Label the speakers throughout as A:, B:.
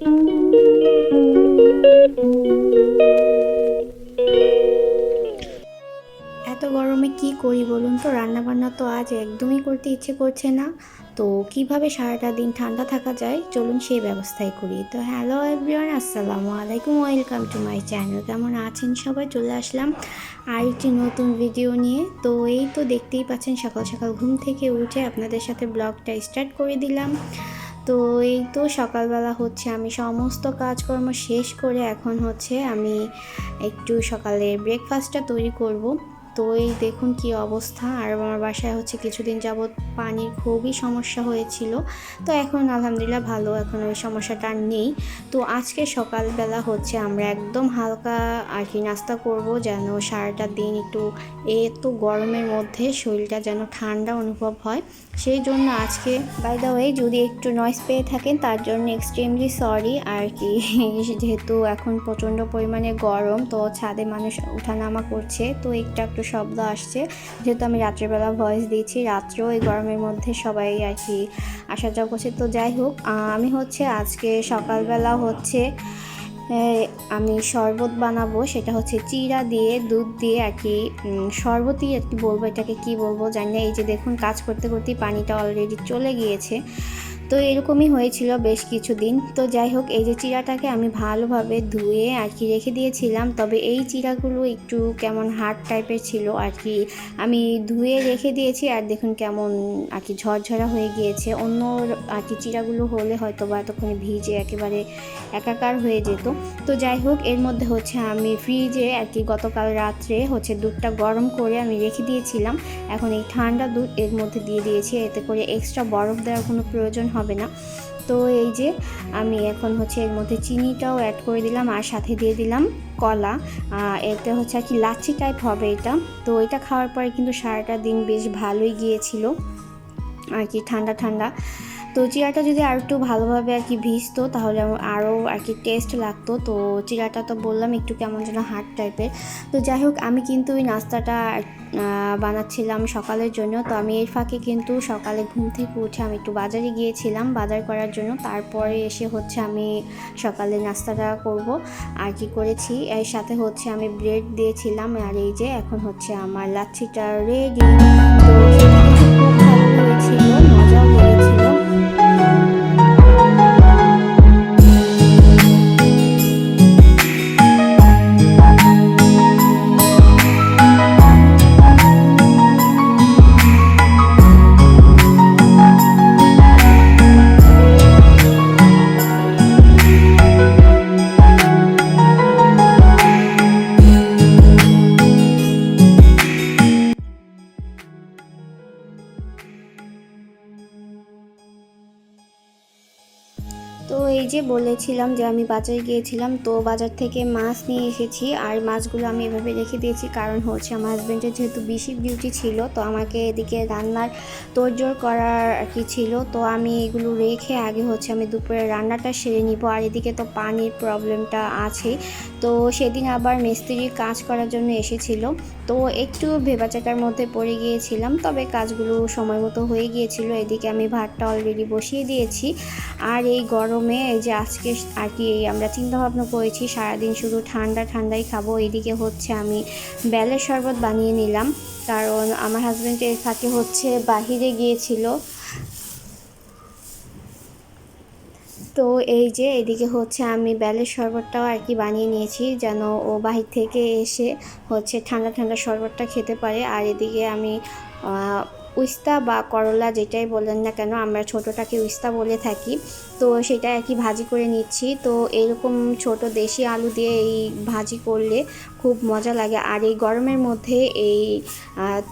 A: এত গরমে কি করি বলুন তো? রান্না বান্না তো আজ একদমই করতে ইচ্ছে করছে না। তো কীভাবে সারাটা দিন ঠান্ডা থাকা যায়? চলুন সেই ব্যবস্থাই করি। তো হ্যালো এভরিওয়ান, আসসালামু আলাইকুম। Welcome to my channel. কেমন আছেন সবাই? চলে আসলাম আর একটি নতুন ভিডিও নিয়ে। তো এই তো দেখতেই পাচ্ছেন সকাল সকাল ঘুম থেকে উঠে আপনাদের সাথে ব্লগটা স্টার্ট করে দিলাম। তো এই তো সকালবেলা হচ্ছে আমি সমস্ত কাজকর্ম শেষ করে এখন হচ্ছে আমি একটু সকালে ব্রেকফাস্টটা তৈরি করব। তো এই দেখুন কি অবস্থা। আর আমার বাসায় হচ্ছে কিছুদিন যাবৎ পানির খুবই সমস্যা হয়েছিল। তো এখন আলহামদুলিল্লাহ ভালো, এখন ওই সমস্যাটা আর নেই। তো আজকে সকালবেলা হচ্ছে আমরা একদম হালকা আর কি নাস্তা করব যেন সারাটা দিন একটু এত গরমের মধ্যে শরীরটা যেন ঠান্ডা অনুভব হয়। সেই জন্য আজকে বাই দ্য ওয়ে যদি একটু নয়েস পেয়ে থাকেন, তার জন্য এক্সট্রিমলি সরি আর কি, যেহেতু এখন প্রচণ্ড পরিমাণে গরম, তো ছাদে মানুষ উঠানামা করছে, তো একটু একটু শব্দ আসছে। যেহেতু আমি রাত্রেবেলা ভয়েস দিয়েছি, রাত্রেও এই গরমের মধ্যে সবাই আর কি আসা যাওয়া করছে। তো যাই হোক আমি হচ্ছে আজকে সকালবেলা হচ্ছে আমি শরবত বানাবো। সেটা হচ্ছে চিরা দিয়ে, দুধ দিয়ে আর কি শরবতই আর কি বলব। এটাকে কি বলব জানি না। এই যে দেখুন, কাজ করতে করতেই পানিটা অলরেডি চলে গিয়েছে। তো এরকমই হয়েছিল বেশ কিছুদিন। তো যাই হোক, এই যে চিরাটাকে আমি ভালোভাবে ধুয়ে আর কি রেখে দিয়েছিলাম, তবে এই চিরাগুলো একটু কেমন হার্ড টাইপের ছিল আর কি। আমি ধুয়ে রেখে দিয়েছি আর দেখুন কেমন আর কি ঝরঝরা হয়ে গিয়েছে। অন্য আর কি চিরাগুলো হলে হয়তো বা এতক্ষণে ভিজে একেবারে একাকার হয়ে যেত। তো যাই হোক, এর মধ্যে হচ্ছে আমি ফ্রিজে আর কি গতকাল রাত্রে হচ্ছে দুধটা গরম করে আমি রেখে দিয়েছিলাম। এখন এই ঠান্ডা দুধ এর মধ্যে দিয়ে দিয়েছি। এতে করে এক্সট্রা বরফ দেওয়ার কোনো প্রয়োজন হবে না। তো এই যে আমি এখন হচ্ছে এর মধ্যে চিনিটাও অ্যাড করে দিলাম আর সাথে দিয়ে দিলাম কলা। এটা হচ্ছে আর কি লাচি টাইপ হবে এটা। তো এটা খাওয়ার পরে কিন্তু সারাটা দিন বেশ ভালোই গিয়েছিল। আর কি ঠান্ডা ঠান্ডা। তো চিরাটা যদি আর একটু ভালোভাবে আর কি ভিজতো, তাহলে আমার আরও আর কি টেস্ট লাগতো। তো চিরাটা তো বললাম একটু কেমন যেন হার্ড টাইপের। তো যাই হোক, আমি কিন্তু ওই নাস্তাটা বানাচ্ছিলাম সকালের জন্য। তো আমি এর ফাঁকে কিন্তু সকালে ঘুম থেকে উঠে আমি একটু বাজারে গিয়েছিলাম বাজার করার জন্য। তারপরে এসে হচ্ছে আমি সকালে নাস্তাটা করব। আর কি করেছি, এর সাথে হচ্ছে আমি ব্রেড দিয়েছিলাম। আর এই যে এখন হচ্ছে আমার লাচ্ছিটা রেডি তো খুব ভালো হয়েছিল। বলেছিলাম যে আমি বাজারে গিয়েছিলাম, তো বাজার থেকে মাছ নিয়ে এসেছি আর মাছগুলো আমি এভাবে রেখে দিয়েছি। কারণ হচ্ছে আমার হাজব্যান্ডের যেহেতু বেশি ডিউটি ছিল, তো আমাকে এদিকে রান্নার তোড়জোড় করার আর কি ছিল। তো আমি এগুলো রেখে আগে হচ্ছে আমি দুপুরে রান্নাটা সেরে নিব। আর এদিকে তো পানির প্রবলেমটা আছেই। তো সেদিন আবার মিস্ত্রির কাজ করার জন্য এসেছিল। তো একটু ভেবাচাকার মধ্যে পড়ে গিয়েছিলাম, তবে কাজগুলো সময় মতো হয়ে গিয়েছিল। এদিকে আমি ভাতটা অলরেডি বসিয়ে দিয়েছি। আর এই গরমে এই যে আজকে আর কি আমরা চিন্তাভাবনা করেছি, সারাদিন শুধু ঠান্ডা ঠান্ডাই খাব। এইদিকে হচ্ছে আমি বেলের শরবত বানিয়ে নিলাম। কারণ আমার হাজব্যান্ডের ফাঁকে হচ্ছে বাহিরে গিয়েছিল। তো এই যে এদিকে হচ্ছে আমি বেলের শরবতটাও আর কি বানিয়ে নিয়েছি, যেন ও বাহির থেকে এসে হচ্ছে ঠান্ডা ঠান্ডা শরবতটা খেতে পারে। আর এদিকে আমি উস্তা বা করলা যেটাই বলেন না কেন, আমরা ছোটোটাকে উস্তা বলে থাকি। তো সেটা আর কি ভাজি করে নিচ্ছি। তো এরকম ছোট দেশি আলু দিয়ে এই ভাজি করলে খুব মজা লাগে। আর এই গরমের মধ্যে এই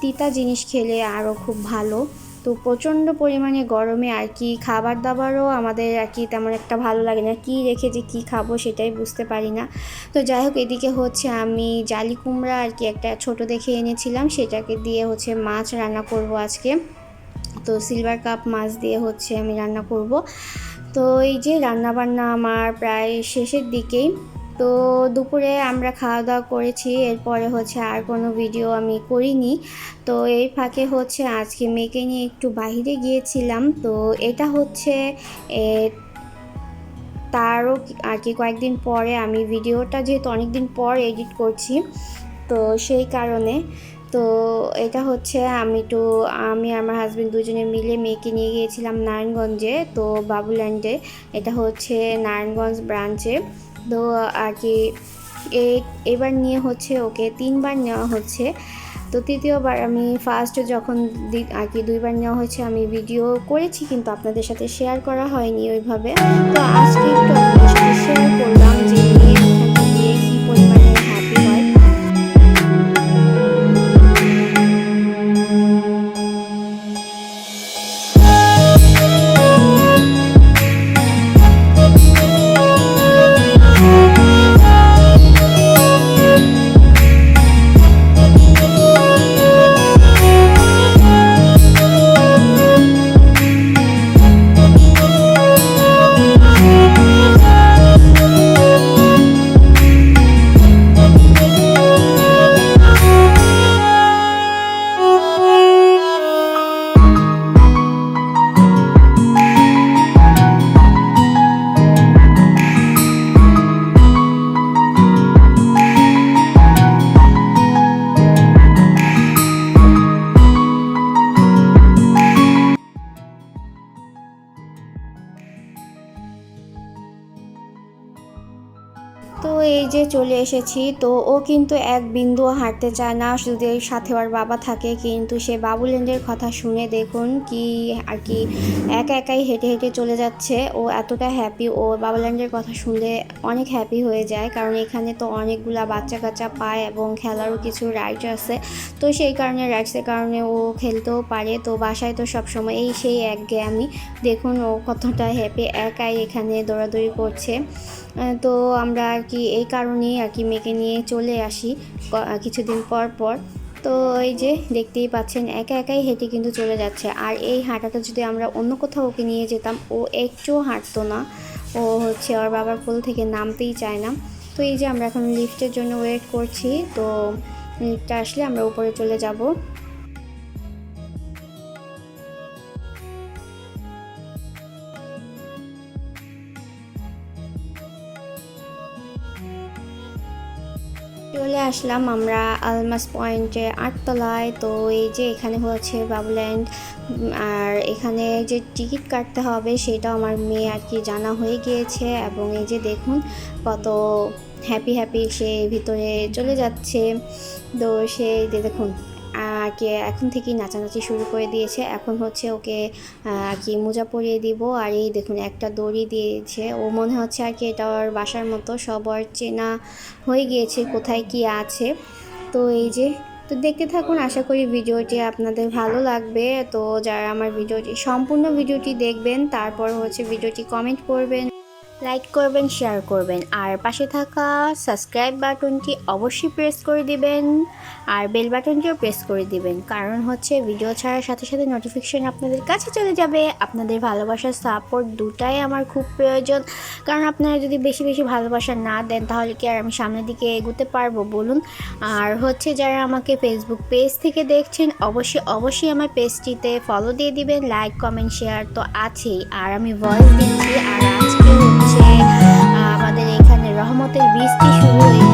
A: তিতা জিনিস খেলে আরও খুব ভালো। তো প্রচণ্ড পরিমাণে গরমে আর কি খাবার দাবারও আমাদের আর কি তেমন একটা ভালো লাগে না। কি রেখে যে কি খাব সেটাই বুঝতে পারি না। তো যাই হোক, এদিকে হচ্ছে আমি জালি কুমড়া আর কি একটা ছোট দেখে এনেছিলাম। সেটাকে দিয়ে হচ্ছে মাছ রান্না করব আজকে। তো সিলভার কাপ মাছ দিয়ে হচ্ছে আমি রান্না করব। তো এই যে রান্না বান্না আমার প্রায় শেষের দিকেই। তো দুপুরে আমরা খাওয়া দাওয়া করেছি, এরপরে হচ্ছে আর কোনো ভিডিও আমি করিনি। তো এই ফাঁকে হচ্ছে আজকে মেয়েকে নিয়ে একটু বাইরে গিয়েছিলাম। তো এটা হচ্ছে তারও আর কি কয়েকদিন পরে আমি ভিডিওটা যেহেতু অনেক দিন পর এডিট করছি, তো সেই কারণে। তো এটা হচ্ছে আমি তো, আমি আমার হাজব্যান্ড দুজনে মিলে মেয়েকে নিয়ে গিয়েছিলাম নারায়ণগঞ্জে, তো বাবুল্যান্ডে। এটা হচ্ছে নারায়ণগঞ্জ ব্রাঞ্চে তো আর কি এবার নিয়ে হচ্ছে ওকে তিনবার নেওয়া হচ্ছে। তো তৃতীয়বার আমি ফার্স্ট যখন আর কি দুইবার নেওয়া হয়েছে, আমি ভিডিও করেছি, কিন্তু আপনাদের সাথে শেয়ার করা হয়নি ওইভাবে। তো আজকে একটু আপনাদের সাথে শেয়ার করলাম যে চলে এসেছি। তো ও কিন্তু এক বিন্দু হাঁটতে চায় না। শুধু সাথে ওর বাবা থাকে, কিন্তু সে বাবুল্যান্ডের কথা শুনে দেখুন কি আর কি একা একাই হেঁটে হেঁটে চলে যাচ্ছে। ও এতটা হ্যাপি ও বাবুল্যান্ডের কথা শুনলে অনেক হ্যাপি হয়ে যায়। কারণ এখানে তো অনেকগুলা বাচ্চা কাচ্চা পায় এবং খেলারও কিছু রাইডস আছে। তো সেই কারণে রাইডসের কারণে ও খেলতেও পারে। তো বাসায় তো সবসময় এই সেই এক আমি দেখুন ও কতটা হ্যাপি একাই এখানে দৌড়াদৌড়ি করছে। তো আমরা আর কি এই কারণেই আর কি মেয়েকে নিয়ে চলে আসি কিছুদিন পর পর। তো এই যে দেখতেই পাচ্ছেন, একা একাই হেঁটে কিন্তু চলে যাচ্ছে। আর এই হাঁটাটা যদি আমরা অন্য কোথাও ওকে নিয়ে যেতাম, ও একটুও হাঁটতো না। ও হচ্ছে ওর বাবার কোল থেকে নামতেই চায় না। তো এই যে আমরা এখন লিফটের জন্য ওয়েট করছি, তো লিফটটা আসলে আমরা উপরে চলে যাব। চলে আসলাম আমরা আলমাস পয়েন্টে আটতলায়। তো এই যে এখানে হচ্ছে বাবুল্যান্ড, আর এখানে যে টিকিট কাটতে হবে সেটা আমার মেয়ে আর কি জানা হয়ে গিয়েছে। এবং এই যে দেখুন কত হ্যাপি হ্যাপি সে ভিতরে চলে যাচ্ছে। তো সে দেখুন আর কি এখন থেকেই নাচানাচি শুরু করে দিয়েছে। এখন হচ্ছে ওকে আর কি মোজা পরিয়ে দিব। আর এই দেখুন, একটা দড়ি দিয়েছে। ও মনে হচ্ছে আর কি এটা ওর বাসার মতো। সবার চেনা হয়ে গিয়েছে, কোথায় কি আছে। তো এই যে, তো দেখতে থাকুন, আশা করি ভিডিওটি আপনাদের ভালো লাগবে। তো যারা আমার ভিডিওটি, সম্পূর্ণ ভিডিওটি দেখবেন, তারপর হচ্ছে ভিডিওটি কমেন্ট করবেন। লাইক করবেন, শেয়ার করবেন। আর পাশে থাকা সাবস্ক্রাইব বাটনটি অবশ্যই প্রেস করে দিবেন আর বেল বাটনটিও প্রেস করে দিবেন। কারণ হচ্ছে ভিডিও ছাড়ার সাথে সাথে নোটিফিকেশান আপনাদের কাছে চলে যাবে। আপনাদের ভালোবাসার সাপোর্ট দুটাই আমার খুব প্রয়োজন। কারণ আপনারা যদি বেশি বেশি ভালোবাসা না দেন, তাহলে কি আর আমি সামনের দিকে এগোতে পারব? বলুন। আর হচ্ছে যারা আমাকে ফেসবুক পেজ থেকে দেখছেন, অবশ্যই অবশ্যই আমার পেজটিতে ফলো দিয়ে দিবেন। লাইক কমেন্ট শেয়ার তো আছেই। আর আমি ভয়েস দিচ্ছি, আর আমাদের এখানে রহমতের বৃষ্টি শুরু হয়ে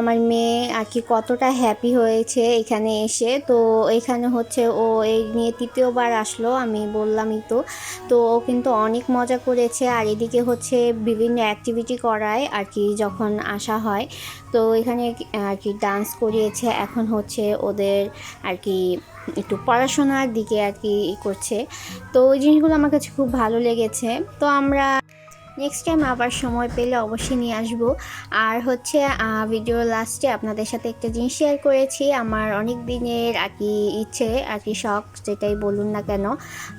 A: আমার মেয়ে আর কি কতটা হ্যাপি হয়েছে এখানে এসে। তো এখানে হচ্ছে ও এই নিয়ে তৃতীয়বার আসলো, আমি বললামই তো। তো ও কিন্তু অনেক মজা করেছে আর এদিকে হচ্ছে বিভিন্ন অ্যাক্টিভিটি করায় আর কি যখন আসা হয়। তো এখানে আর কি ডান্স করিয়েছে, এখন হচ্ছে ওদের আর কি একটু পড়াশোনার দিকে আর কি করছে। তো ওই জিনিসগুলো আমার কাছে খুব ভালো লেগেছে। তো আমরা নেক্সট টাইম আবার সময় পেলে অবশ্যই নিয়ে আসব। আর হচ্ছে ভিডিও লাস্টে আপনাদের সাথে একটা জিনিস শেয়ার করেছি। আমার অনেক দিনের আর কি ইচ্ছে, আর কি শখ, যেটাই বলুন না কেন।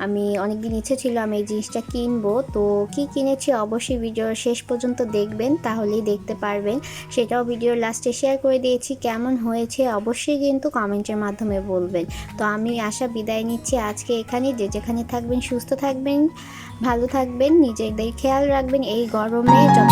A: আমি অনেক দিন ইচ্ছে ছিল আমি এই জিনিসটা কিনবো। তো কি কিনেছি অবশ্যই ভিডিও শেষ পর্যন্ত দেখবেন, তাহলেই দেখতে পারবেন। সেটাও ভিডিওর লাস্টে শেয়ার করে দিয়েছি। কেমন হয়েছে অবশ্যই কিন্তু কমেন্টের মাধ্যমে বলবেন। তো আমি আশা বিদায় নিচ্ছি আজকে এখানে। যে যেখানে থাকবেন, সুস্থ থাকবেন। ভালো থাকবেন নিজেদের খেয়াল রাখবেন এই গরমে যত